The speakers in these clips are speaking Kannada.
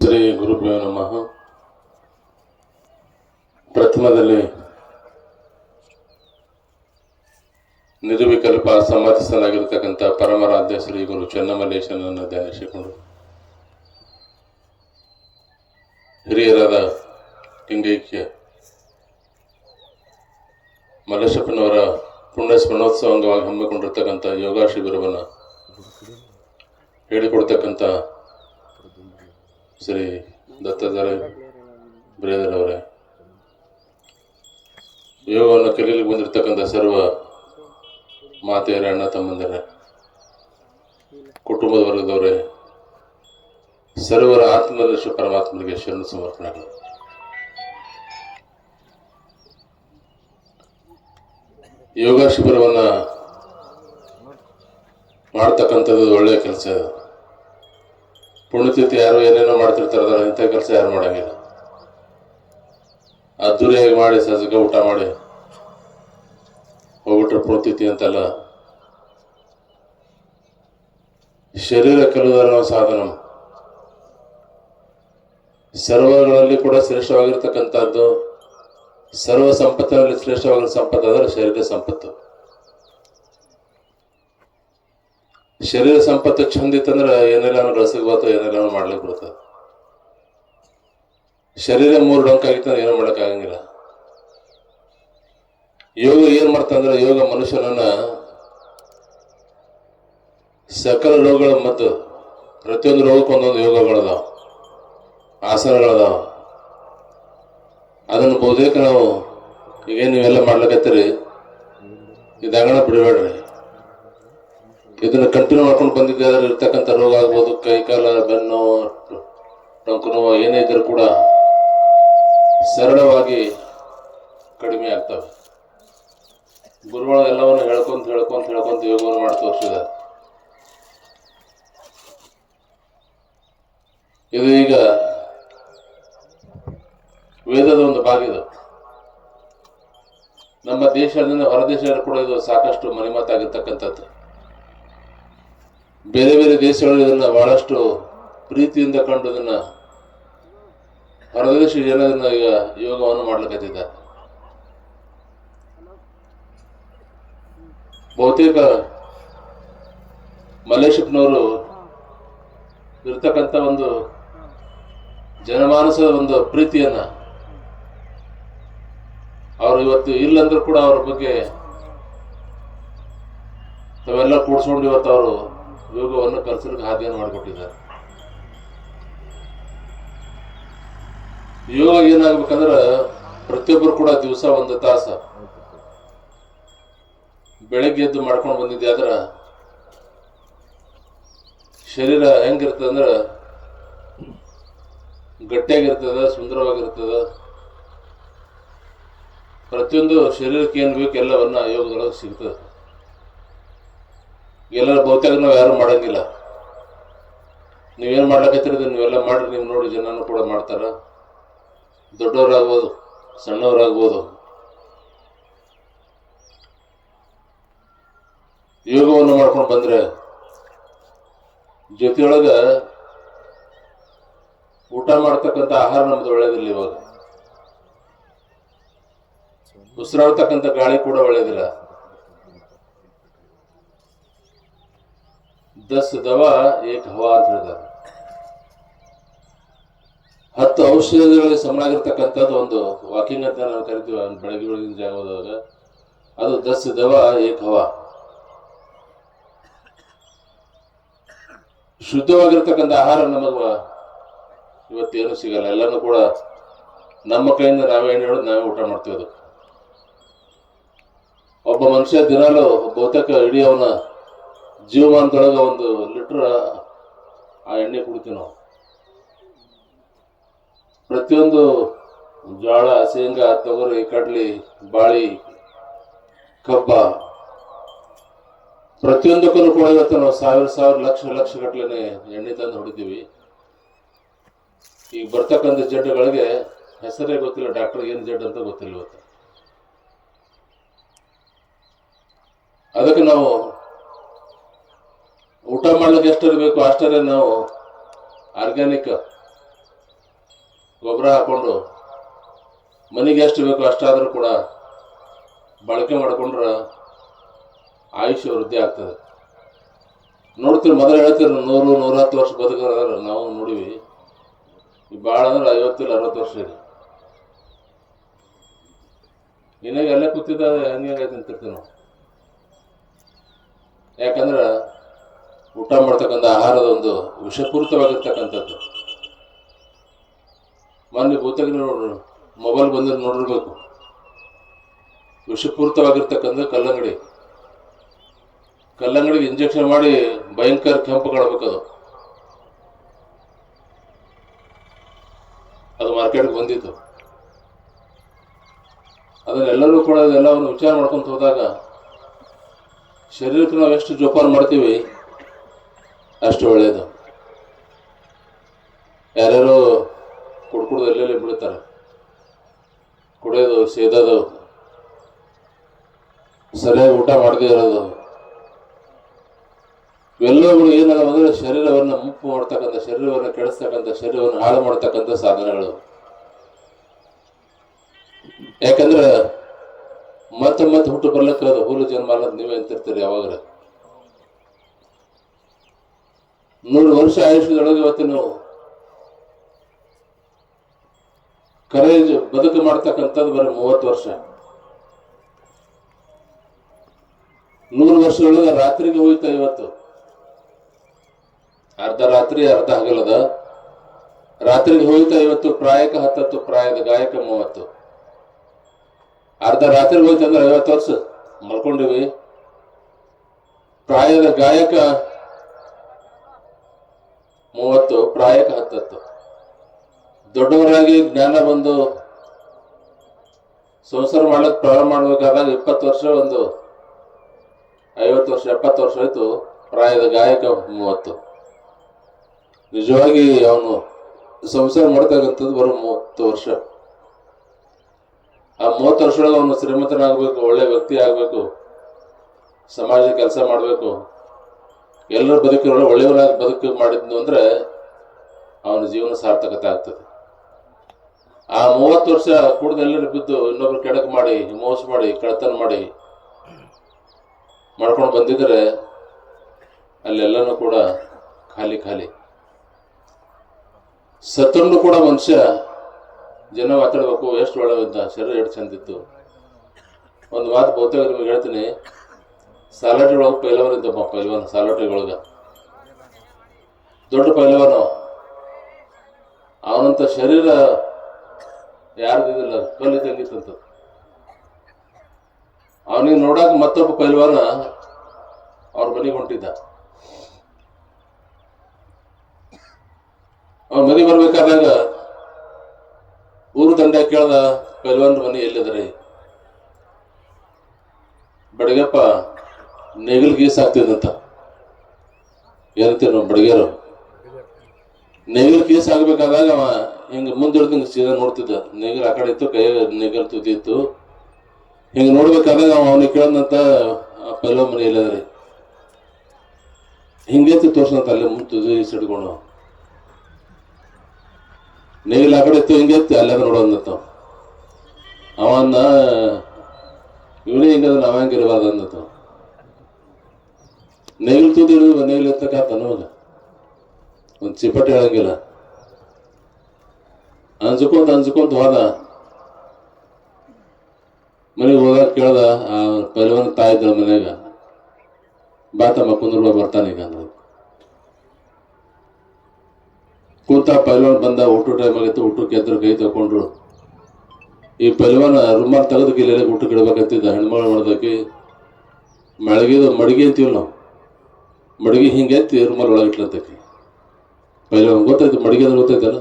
ಶ್ರೀ ಗುರುಭ್ಯೋ ನಮಃ. ಪ್ರಥಮದಲ್ಲಿ ನಿರ್ವಿಕಲ್ಪ ಸಮ್ಮತಿಸಲಾಗಿರ್ತಕ್ಕಂಥ ಪರಮರಾಧ್ಯ ಶ್ರೀ ಗುರು ಚೆನ್ನಮಲ್ಲೇಶನನ್ನು ಧ್ಯಾನಿಸಿಕೊಂಡು ಹಿರಿಯರಾದ ಲಿಂಗೈಕ್ಯ ಮಲ್ಲೇಶಪ್ಪನವರ ಪುಣ್ಯ ಸ್ಮರಣೋತ್ಸವ ಅಂಗವಾಗಿ ಹಮ್ಮಿಕೊಂಡಿರ್ತಕ್ಕಂಥ ಯೋಗ ಶಿಬಿರವನ್ನು ಹೇಳಿಕೊಡ್ತಕ್ಕಂಥ ಶ್ರೀ ದತ್ತಾತ್ರೇಯ ಬ್ರೇದರ್ ಅವರೇ ಯೋಗವನ್ನು ಕಲಿಯಲು ಬಂದಿರತಕ್ಕಂಥ ಸರ್ವ ಮಾತೆಯರ, ಅಣ್ಣ ತಮ್ಮಂದಿರ, ಕುಟುಂಬದ ವರ್ಗದವರೇ, ಸರ್ವರ ಆತ್ಮದರ್ಶ ಪರಮಾತ್ಮನಿಗೆ ಶರಣ ಸಮರ್ಪಣೆಗಳು. ಯೋಗ ಶಿಬಿರವನ್ನು ಮಾಡ್ತಕ್ಕಂಥದ್ದು ಒಳ್ಳೆಯ ಕೆಲಸ ಪುಣ್ಯತಿಥಿ ಯಾರು ಏನೇನೋ ಮಾಡ್ತಿರ್ತಾರೆ ಇಂಥ ಕೆಲಸ ಯಾರು ಮಾಡಂಗಿಲ್ಲ. ಅದ್ದೂರಿಯಾಗಿ ಮಾಡಿ, ಸಜ್ಜಕ ಊಟ ಮಾಡಿ, ಹೋಗ್ಬಿಟ್ರೆ ಪುಣ್ಯತಿಥಿ ಅಂತಲ್ಲ. ಶರೀರ ಕಲುದರ ಸಾಧನ. ಸರ್ವಗಳಲ್ಲಿ ಕೂಡ ಶ್ರೇಷ್ಠವಾಗಿರ್ತಕ್ಕಂಥದ್ದು, ಸರ್ವ ಸಂಪತ್ತಿನಲ್ಲಿ ಶ್ರೇಷ್ಠವಾಗಿರೋ ಸಂಪತ್ತು ಅಂದರೆ ಶರೀರ ಸಂಪತ್ತು. ಶರೀರ ಸಂಪತ್ತು ಚಂದ ಇತ್ತಂದ್ರೆ ಏನೆಲ್ಲ ಗಳಿಸಕ್ ಬರ್ತದೆ ಏನೆಲ್ಲ ಮಾಡ್ಲಿಕ್ಕೆ ಬರ್ತದೆ ಶರೀರ ಮೂರು ಡೊಂಕ್ ಆಗಿತ್ತಂದ್ರೆ ಏನೂ ಮಾಡಕ್ ಯೋಗ ಏನ್ ಮಾಡ್ತಂದ್ರೆ ಯೋಗ ಮನುಷ್ಯನನ್ನ ಸಕಲ ರೋಗಗಳ ಮತ್ತು ಪ್ರತಿಯೊಂದು ರೋಗಕ್ಕೆ ಒಂದೊಂದು ಯೋಗಗಳದಾವ, ಆಸನಗಳದಾವ. ಅದನ್ನು ಬಹುತೇಕ ನಾವು ಈಗೇನು ನೀವೆಲ್ಲ ಮಾಡ್ಲಿಕತ್ತೀರಿ? ಇದಾಗಣ ಬಿಡಬೇಡ್ರಿ. ಇದನ್ನ ಕಂಟಿನ್ಯೂ ಮಾಡ್ಕೊಂಡು ಬಂದಿದ್ದೆ ಆದ್ರೆ ಇರ್ತಕ್ಕಂಥ ರೋಗ ಆಗ್ಬೋದು ಕೈ ಕಾಲ ಬೆನ್ನು ಟೊಂಕು ನೋವು ಏನೇ ಇದ್ರೂ ಕೂಡ ಸರಳವಾಗಿ ಕಡಿಮೆ ಆಗ್ತವೆ. ಗುರುಗಳು ಎಲ್ಲವನ್ನು ಹೇಳ್ಕೊಂತ ಹೇಳ್ಕೊಂತ ಹೇಳ್ಕೊಂತ ಯೋಗವನ್ನು ಮಾಡಿ ತೋರಿಸಿದ್ದಾರೆ. ಇದು ಈಗ ವೇದದ ಒಂದು ಭಾಗ ಇದು. ನಮ್ಮ ದೇಶದಿಂದ ಹೊರದೇಶದಲ್ಲಿ ಕೂಡ ಇದು ಸಾಕಷ್ಟು ಮನೆಮಾತಾಗಿರ್ತಕ್ಕಂಥದ್ದು ಬೇರೆ ಬೇರೆ ದೇಶಗಳು ಇದನ್ನ ಬಹಳಷ್ಟು ಪ್ರೀತಿಯಿಂದ ಕಂಡು ಇದನ್ನ ಹೊರದೇಶ ಜನ ಈಗ ಯೋಗವನ್ನು ಮಾಡ್ಲಿಕ್ಕತ್ತಿದ್ದಾರೆ ಬಹುತೇಕ ಮಲ್ಲೇಶಪ್ಪನವರು ಇರ್ತಕ್ಕಂಥ ಒಂದು ಜನಮಾನಸದ ಒಂದು ಪ್ರೀತಿಯನ್ನ ಅವರು ಇವತ್ತು ಇಲ್ಲಂದ್ರೂ ಕೂಡ ಅವರ ಬಗ್ಗೆ ತಾವೆಲ್ಲ ಕೂಡ್ಸ್ಕೊಂಡು ಇವತ್ತು ಅವರು ಯೋಗವನ್ನು ಕಲಿಸಲಿಕ್ಕೆ ಹಾದಿಯನ್ನು ಮಾಡಿಕೊಟ್ಟಿದ್ದಾರೆ. ಯೋಗ ಏನಾಗ್ಬೇಕಂದ್ರೆ ಪ್ರತಿಯೊಬ್ಬರು ಕೂಡ ದಿವಸ ಒಂದು ತಾಸ. ಬೆಳಗ್ಗೆ ಎದ್ದು ಮಾಡ್ಕೊಂಡು ಬಂದಿದ್ದೆ ಆದ್ರೆ ಶರೀರ ಹೆಂಗಿರ್ತದ ಅಂದ್ರ ಗಟ್ಟಿಯಾಗಿರ್ತದ, ಸುಂದರವಾಗಿರ್ತದ. ಪ್ರತಿಯೊಂದು ಶರೀರಕ್ಕೆ ಏನು ಬೇಕು ಎಲ್ಲವನ್ನ ಯೋಗದೊಳಗೆ ಸಿಗ್ತದೆ. ಎಲ್ಲರ ಬಹುತೇಕ ನಾವು ಯಾರು ಮಾಡಂಗಿಲ್ಲ. ನೀವೇನು ಮಾಡ್ಲಕತ್ತೀರಿ ನೀವೆಲ್ಲ ಮಾಡ್ರಿ, ನೀವು ನೋಡಿ, ಜನನೂ ಕೂಡ ಮಾಡ್ತಾರ. ದೊಡ್ಡವರಾಗ್ಬೋದು, ಸಣ್ಣವರಾಗ್ಬೋದು. ಯೋಗವನ್ನು ಮಾಡ್ಕೊಂಡು ಬಂದ್ರೆ ಜೊತೆಯೊಳಗ ಊಟ ಮಾಡ್ತಕ್ಕಂಥ ಆಹಾರ ನಮ್ದು ಒಳ್ಳೇದಿಲ್ಲ ಇವಾಗ. ಉಸಿರಾಡ್ತಕ್ಕಂಥ ಗಾಳಿ ಕೂಡ ಒಳ್ಳೇದಿಲ್ಲ. ದಸ್ ದವ ಏಕ್ ಹವಾ ಅಂತ ಹೇಳಿದ್ದಾರೆ. ಹತ್ತು ಔಷಧಿಗಳಿಗೆ ಸಮನಾಗಿರ್ತಕ್ಕಂಥದ್ದು ಒಂದು ವಾಕಿಂಗ್ ಅಂತ ನಾವು ಕರಿತೀವಿ ಬೆಳಗ್ಗೆ ಬೆಳಗಿನ ಜಾಗ ಹೋದಾಗ ಅದು ದಸ್ ದವ ಏಕ್ ಹವಾ. ಶುದ್ಧವಾಗಿರ್ತಕ್ಕಂಥ ಆಹಾರ ನಮಗೆ ಇವತ್ತೇನು ಸಿಗಲ್ಲ. ಎಲ್ಲನೂ ಕೂಡ ನಮ್ಮ ಕೈಯಿಂದ ನಾವೇ ಏನು ಹೇಳೋದು ನಾವೇ ಊಟ ಮಾಡ್ತೀವಿ ಅದು. ಒಬ್ಬ ಮನುಷ್ಯ ದಿನಾಲು ಬಹುತೇಕ ಇಡೀ ಅವನ ಜೀವಮಾನದೊಳಗೆ ಒಂದು ಲೀಟ್ರ್ ಆ ಎಣ್ಣೆ ಕುಡಿತೀವಿ ನಾವು. ಪ್ರತಿಯೊಂದು ಜೋಳ ಶೇಂಗಾ, ತೊಗರಿ, ಕಡ್ಲಿ, ಬಾಳಿ, ಕಬ್ಬ ಪ್ರತಿಯೊಂದಕ್ಕೂ ಕೂಡ ಇವತ್ತು ನಾವು ಸಾವಿರ ಸಾವಿರ ಲಕ್ಷ ಲಕ್ಷ ಗಟ್ಟಲೆ ಎಣ್ಣೆ ತಂದು ಹೊಡಿತೀವಿ. ಈಗ ಬರ್ತಕ್ಕಂಥ ಜಡ್ಡುಗಳಿಗೆ ಹೆಸರೇ ಗೊತ್ತಿಲ್ಲ, ಡಾಕ್ಟರ್ ಏನು ಜಡ್ ಅಂತ ಗೊತ್ತಿಲ್ಲ ಇವತ್ತು. ಅದಕ್ಕೆ ನಾವು ಊಟ ಮಾಡ್ಲಿಕ್ಕೆ ಎಷ್ಟಿರಬೇಕು ಅಷ್ಟೇ ನಾವು ಆರ್ಗ್ಯಾನಿಕ್ ಗೊಬ್ಬರ ಹಾಕೊಂಡು ಮನೆಗೆ ಎಷ್ಟು ಬೇಕು ಅಷ್ಟಾದರೂ ಕೂಡ ಬಳಕೆ ಮಾಡ್ಕೊಂಡ್ರೆ ಆಯುಷ್ಯ ವೃದ್ಧಿ ಆಗ್ತದೆ. ನೋಡ್ತೀವಿ ಮೊದಲು ಹೇಳ್ತೀರಿ ನೂರು ನೂರಹತ್ತು ವರ್ಷ ಬದುಕೋದಾದ್ರೆ ನಾವು ನೋಡಿವಿ. ಭಾಳ ಅಂದ್ರೆ ಐವತ್ತಿಲ್ಲ ಅರವತ್ತು ವರ್ಷ ಇದೆ. ಇನ್ನಾಗ ಅಲ್ಲೇ ಕೂತಿದ್ದ ಹಂಗೆ ಅಂತಿರ್ತೀವಿ ನಾವು. ಯಾಕಂದ್ರೆ ಊಟ ಮಾಡ್ತಕ್ಕಂಥ ಆಹಾರದ ಒಂದು ವಿಷಪೂರಿತವಾಗಿರ್ತಕ್ಕಂಥದ್ದು. ಮೊನ್ನೆ ನೋಡ್ರಿ, ಮೊಬೈಲ್ ಬಂದ ನೋಡಿರ್ಬೇಕು. ವಿಷಪೂರಿತವಾಗಿರ್ತಕ್ಕಂಥ ಕಲ್ಲಂಗಡಿ. ಕಲ್ಲಂಗಡಿಗೆ ಇಂಜೆಕ್ಷನ್ ಮಾಡಿ ಭಯಂಕರ ಕೆಂಪು ಕಾಣಬೇಕದು. ಅದು ಮಾರ್ಕೆಟ್ಗೆ ಬಂದಿತ್ತು. ಅದನ್ನೆಲ್ಲರೂ ಕೂಡ ಅದೆಲ್ಲವನ್ನು ವಿಚಾರ ಮಾಡ್ಕೊಂತ ಹೋದಾಗ, ಶರೀರಕ್ಕೆ ನಾವು ಜೋಪಾನ ಮಾಡ್ತೀವಿ ಅಷ್ಟು ಒಳ್ಳೆಯದು ಯಾರ್ಯಾರು ಕುಡ್ಕುಡ್ದು ಎಲ್ಲೆಲ್ಲಿ ಬಿಡ್ತಾರೆ. ಕುಡಿಯೋದು, ಸೇದೋದು, ಸರಿಯಾಗಿ ಊಟ ಮಾಡದೇ ಇರೋದು. ಇವೆಲ್ಲವುಗಳು ಅಂದರೆ ಶರೀರವನ್ನು ಮುಪ್ಪು ಮಾಡ್ತಕ್ಕಂಥ, ಶರೀರವನ್ನು ಕೆಡಿಸ್ತಕ್ಕಂಥ, ಶರೀರವನ್ನು ಹಾಳು ಮಾಡ್ತಕ್ಕಂಥ ಸಾಧನಗಳು. ಯಾಕಂದ್ರೆ ಮತ್ತೆ ಮತ್ತೆ ಹುಟ್ಟು ಬರ್ಲಿಕ್ಕೆ ಹುಲ್ಲು ಜನ್ಮ ಅನ್ನೋದು ನೀವೇ ಅಂತಿರ್ತೀರಿ ಯಾವಾಗ ನೂರು ವರ್ಷ ಆಯುಷ್ಯದೊಳಗೆ ಇವತ್ತು ನಾವು ಕರೇಜ್ ಬದುಕು ಮಾಡ್ತಕ್ಕಂಥದ್ದು ಬರೀ ಮೂವತ್ತು ವರ್ಷ. ನೂರು ವರ್ಷದೊಳಗೆ ರಾತ್ರಿಗೆ ಹೋಯ್ತಾ ಇವತ್ತು. ಅರ್ಧ ರಾತ್ರಿ, ಅರ್ಧ ಹಗಲದ. ರಾತ್ರಿಗೆ ಹೋಯ್ತಾ ಇವತ್ತು ಪ್ರಾಯಕ ಹತ್ತತ್ತು, ಪ್ರಾಯದ ಗಾಯಕ ಮೂವತ್ತು. ಅರ್ಧ ರಾತ್ರಿ ಹೋಯ್ತು ಅಂದ್ರೆ ಐವತ್ತು ವರ್ಷ ಮಲ್ಕೊಂಡಿವಿ. ಪ್ರಾಯದ ಗಾಯಕ ಮೂವತ್ತು ಪ್ರಾಯಕ್ಕೆ ಹತ್ತತ್ತು. ದೊಡ್ಡವರಾಗಿ ಜ್ಞಾನ ಬಂದು ಸಂಸಾರ ಮಾಡೋಕೆ ಪ್ರಾರಂಭ ಮಾಡಬೇಕಾದಾಗ ಇಪ್ಪತ್ತು ವರ್ಷ, ಒಂದು ಐವತ್ತು ವರ್ಷ, ಎಪ್ಪತ್ತು ವರ್ಷ ಆಯಿತು ಪ್ರಾಯದ ಗಾಯಕ ಮೂವತ್ತು. ನಿಜವಾಗಿ ಅವನು ಸಂಸಾರ ಮಾಡ್ತಕ್ಕಂಥದ್ದು ಬರೋ ಮೂವತ್ತು ವರ್ಷ. ಆ ಮೂವತ್ತು ವರ್ಷದೊಳಗೆ ಅವನು ಶ್ರೀಮಂತನಾಗಬೇಕು, ಒಳ್ಳೆ ವ್ಯಕ್ತಿ ಆಗಬೇಕು ಸಮಾಜ ಕೆಲಸ ಮಾಡಬೇಕು. ಎಲ್ಲರ ಬದುಕಿನೊಳಗೆ ಒಳ್ಳೆಯವರಾಗಿ ಬದುಕು ಮಾಡಿದ್ನು ಅಂದ್ರೆ ಅವನ ಜೀವನ ಸಾರ್ಥಕತೆ ಆಗ್ತದೆ. ಆ ಮೂವತ್ತು ವರ್ಷ ಎಲ್ಲರೂ ಬಿದ್ದು ಇನ್ನೊಬ್ರು ಕೆಡಕ್ ಮಾಡಿ, ಮೋಸ ಮಾಡಿ ಕಳತನ ಮಾಡಿ ಮಾಡ್ಕೊಂಡು ಬಂದಿದ್ರೆ ಅಲ್ಲೆಲ್ಲನೂ ಕೂಡ ಖಾಲಿ ಖಾಲಿ. ಸತ್ತನ್ನು ಕೂಡ ಮನುಷ್ಯ ಜನ ಮಾತಾಡ್ಬೇಕು, ಎಷ್ಟು ಒಳ್ಳೆವಿದ್ದ ಶರೀರ ಎಷ್ಟು ಚಂದಿತ್ತು. ಒಂದು ಮಾತು ಬಹುತೇಕ ನಿಮಗೆ ಹೇಳ್ತೀನಿ. ಸಾಲಾಟಿ ಒಳಗೆ ಪೈಲವನ್ ಇದ್ದಪ್ಪ ಪೈಲವನ್ ಒಳಗ ದೊಡ್ಡ ಪೈಲವನ ಅವನಂತ ಶರೀರ ಯಾರ್ದಿದಿಲ್ಲ ತಂಗಿತ್ತಂತ ಅವನಿಗೆ ನೋಡಾಕ ಮತ್ತೊಬ್ಬ ಪೈಲ್ವಾನ ಅವ್ರ ಮನೆಗೆ ಹೊಂಟಿದ್ದ. ಅವ್ರ ಮನೆ ಬರ್ಬೇಕಾದಾಗ ಊರು ದಂಡ ಕೇಳ್ದ ಪೈಲ್ವಾನ್ ಮನೆ ಎಲ್ಲಿದ್ರಿ ಬಡಗಪ್ಪ ನೇಗಿಲ್ ಗೀಸ್ ಆಗ್ತಿದಂತ ಏನಂತೀವಿ ನಾವು ಬಡಗೇರು ನೆಗಲ್ ಗೀಸ್ ಆಗ್ಬೇಕಾದಾಗ ಅವ ಹಿಂಗೆ ಮುಂದಿಡ್ದು ಹಿಂಗ ಸೀದಾ ನೋಡ್ತಿದ್ದ. ನೆಗಲ್ ಆ ಕಡೆ ಇತ್ತು, ಕೈ ನೆಗಲ್ ತುದಿ ಇತ್ತು. ಹಿಂಗ ನೋಡ್ಬೇಕಾದಾಗ ಅವ ಅವನಿಗೆ ಕೇಳದಂತ ಪೆಲ್ಲ ಮನೆ ಇಲ್ಲದ್ರಿ ಹಿಂಗೈತಿ ತೋರ್ಸಂತ ಅಲ್ಲೇ ಮುಂದೆ ತುದಿ ಸಿಡ್ಕೊಂಡು ನೆಗಲ್ ಆ ಕಡೆ ಇತ್ತು ಹಿಂಗೈತಿ ಅಲ್ಲೇ ನೋಡೋದಂತ. ಅವನ್ನ, ಇವನೇ ಹಿಂಗದ ನಾವ್ ಹೆಂಗಿರಬಾರ್ದು ಅಂದತ್ತ ನೇಗಿಲ್ ತುದಿ ಹಿಡಿದು ನೋಡ ಎತ್ತಕಾತ ನಮಗ ಒಂದು ಚಿಪಟ್ಟೆ ಹೇಳಂಗಿಲ್ಲ. ಅಂಜ್ಕೊಂತ ಅಂಜ್ಕೊಂತ ಹೋದ. ಮನೆಗೆ ಹೋದಾಗ ಕೇಳ್ದ, ಆ ಪೈಲವನ್ ತಾಯಿ ಇದ್ದ ಮನ್ಯಾಗ. ಬಾತಮ್ಮ ಕುಂದ್ರ ಬರ್ತಾನೆ ಈಗ ಅಂದ್ರೆ ಕೂತ ಪೈಲವನ್ ಬಂದ ಊಟ ಟೈಮ್ ಆಗಿತ್ತು ಊಟಕ್ಕೆ ಎದ್ರು ಕೈ ತಗೊಂಡ್ರು ಈ ಪೈಲವನ ರುಮಾಲ್ ತೆಗೆದಕ್ಕೆ ಇಲ್ಲೆಲ್ಲ ಊಟಕ್ಕೆ ಇಡಬೇಕಂತಿದ್ದ ಹೆಣ್ಮಗಳು ಮಾಡ್ದಕ್ಕೆ ಮಳಗಿದ ಮಡಗಿ ಅಂತೀವಿ ನಾವು. ಮಡಗಿ ಹಿಂಗೆ ಎತ್ತಿ ರುಮಾಲ್ ಒಳಗೆ ಇಟ್ಲತ್ತಕ್ಕೆ ಪೈಲವನ್ ಗೊತ್ತಾಯ್ತು ಮಡಗಿ ಅಂದ್ರೆ ಗೊತ್ತಾಯ್ತಲ್ಲ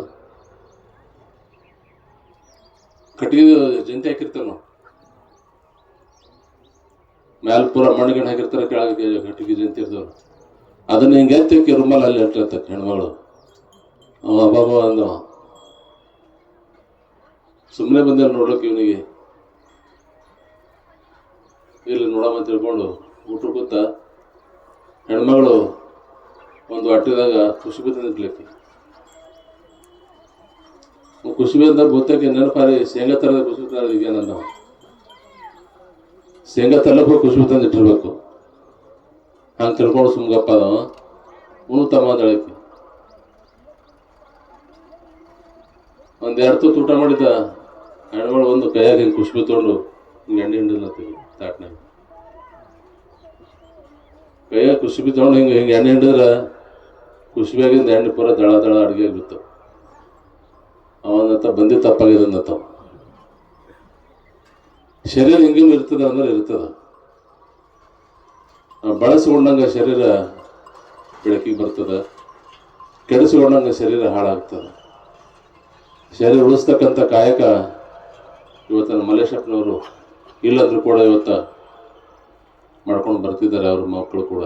ಕಟ್ಟಿಗೆ ಜಂತಿ ಹಾಕಿರ್ತಾರ ನಾವು ಮ್ಯಾಲ ಪೂರ ಮಣ್ಣಿಗೆ ಹಾಕಿರ್ತಾರೆ ಕೆಳಗೆ ಕಟ್ಟಿಗೆ ಜಂತಿ ಇರ್ತಾರ ಅದನ್ನ ಹಿಂಗೆ ಎತ್ತಿ ರುಮಾಲ ಅಲ್ಲಿ ಇಟ್ಲತ್ತಕ್ಕೆ ಹೆಣ್ಮಗಳು. ಅವ ಅಬ್ಬಬ್ಬ ಅಂದವ. ಸುಮ್ಮನೆ ಬಂದ ನೋಡೋಕೆ ಇವನಿಗೆ. ಇಲ್ಲಿ ನೋಡಮ್ಮ ತಿಳ್ಕೊಂಡು ಊಟ ಕೂತ ಹೆಣ್ಮಗಳು ಒಂದು ಅಟ್ಟದಾಗ ಖುಷಿ ಖುಷಿ ಕುಸುಬಿ ಅಂತ ಬಹುತೇಕ ನೆನಪಾರಿ, ಶೇಂಗಾ ತರದ ಕುಸುಬಿ ತರದ ಈಗೇನಂದ ಶೇಂಗಾ ತರಲಕ್ಕೂ ಕುಸುಬಿ ತಂದಿಟ್ಟಿರ್ಬೇಕು ಹಂಗೆ ತಿಳ್ಕೊಂಡು ಸುಮ್ಗಪ್ಪ ಅದಾವ. ಉಣು ತಮ್ಮ ದಳಕಿ ಒಂದ್ ಎರಡು ತುತ್ತು ಊಟ ಮಾಡಿದ ಹೆಣ್ಮಗಳು ಒಂದು ಕೈಯಾಗ ಹಿಂಗೆ ಕುಸುಬಿ ತೊಗೊಂಡು ಗಂಡಿ ಹಿಂಡಿಲ್ಲತ್ತೀವಿ ತಾಟ್ನಾಗ. ಕೈಯಾಗ ಕುಸುಬಿ ತೊಗೊಂಡು ಹಿಂಗೆ ಹಿಂಗೆ ಎಣ್ಣೆ ಹಿಡಿದ್ರೆ ಕುಸುಬಿಯಾಗಿಂದ ಎಣ್ಣೆ ಪೂರ ದಳ ದಳ ಅಡುಗೆ ಆಗಿತ್ತು ಅವನತ್ತ ಬಂದಿ ತಪ್ಪಾಗಿದಂದತ್ತ ಶರೀರ ಹಿಂಗಿಂಗ್ ಇರ್ತದೆ ಅಂದ್ರೆ ಇರ್ತದ. ಬಳಸಿಕೊಂಡಂಗ ಶರೀರ ಬೆಳಕಿಗೆ ಬರ್ತದ. ಕೆಡಿಸಿಕೊಂಡಂಗ ಶರೀರ ಹಾಳಾಗ್ತದ. ಶರೀರ ಉಳಿಸ್ತಕ್ಕಂಥ ಕಾಯಕ ಇವತ್ತಿನ ಮಲ್ಲೇಶಪ್ಪನವರು ಇಲ್ಲಂದ್ರೂ ಕೂಡ ಇವತ್ತ ಮಾಡ್ಕೊಂಡು ಬರ್ತಿದ್ದಾರೆ ಅವ್ರ ಮಕ್ಕಳು ಕೂಡ.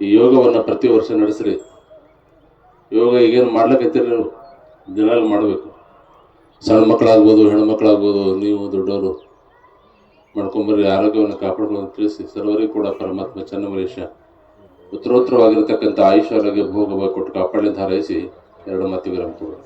ಈ ಯೋಗವನ್ನು ಪ್ರತಿ ವರ್ಷ ನಡೆಸ್ರಿ. ಯೋಗ ಈಗೇನು ಮಾಡ್ಲಿಕ್ಕೈತಿರಿ ನೀವು? ದಿನಾಲು ಮಾಡಬೇಕು. ಸಣ್ಣ ಮಕ್ಕಳಾಗ್ಬೋದು ಹೆಣ್ಮಕ್ಳಾಗ್ಬೋದು ನೀವು ದೊಡ್ಡವರು ಮಾಡ್ಕೊಂಬರ್ರಿ, ಆರೋಗ್ಯವನ್ನು ಕಾಪಾಡ್ಕೊಂಡು ತಿಳಿಸಿ, ಸರ್ವರಿಗೂ ಕೂಡ ಪರಮಾತ್ಮ ಚನ್ನಮಲೇಶ ಉತ್ತರೋತ್ತರವಾಗಿರ್ತಕ್ಕಂಥ ಆಯುಷ್ಯ, ಆರೋಗ್ಯ ಭೋಗವಾಗಿ ಕೊಟ್ಟು ಕಾಪಾಡಲಿ ಹಾರೈಸಿ, ಎರಡು ಮಾತಿಗೆ ಕೊಡೋಣ.